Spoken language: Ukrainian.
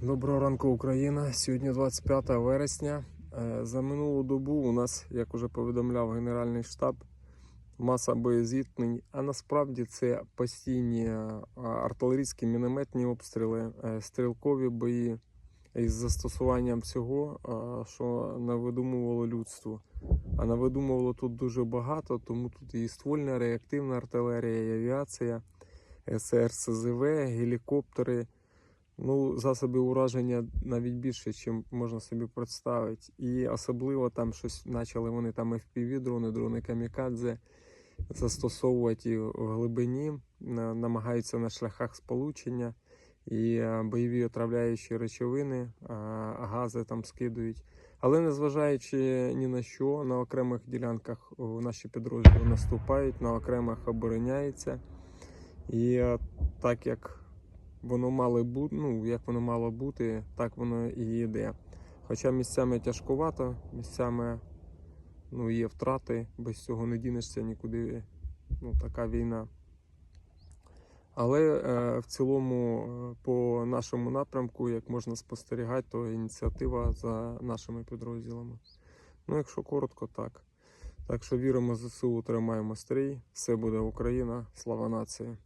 Доброго ранку, Україна. Сьогодні 25 вересня. Е, За минулу добу у нас, як уже повідомляв Генеральний штаб, маса боєзіткнень, а насправді це постійні е, артилерійські мінометні обстріли, е, стрілкові бої із застосуванням всього, що навидумувало людство. А навидумувало тут дуже багато, тому тут і ствольна, реактивна артилерія, і авіація, СРСЗВ, гелікоптери. Ну, засоби ураження навіть більше, ніж можна собі представити. І особливо там щось почали вони там FPV дрони, дрони камікадзе застосовувати в глибині, намагаються на шляхах сполучення і е, бойові отравляючі речовини, гази там скидують. Але незважаючи ні на що, на окремих ділянках наші підрозділи наступають, на окремих обороняються. І е, так як воно мало бути, ну як воно мало бути, так воно і йде. Хоча місцями тяжкувато, місцями ну, є втрати, без цього не дінешся нікуди. Ну, така війна. Але е, в цілому, е, по нашому напрямку, як можна спостерігати, то ініціатива за нашими підрозділами. Ну, якщо коротко, так. Так що віримо ЗСУ, тримаємо стрій, все буде Україна, слава нації.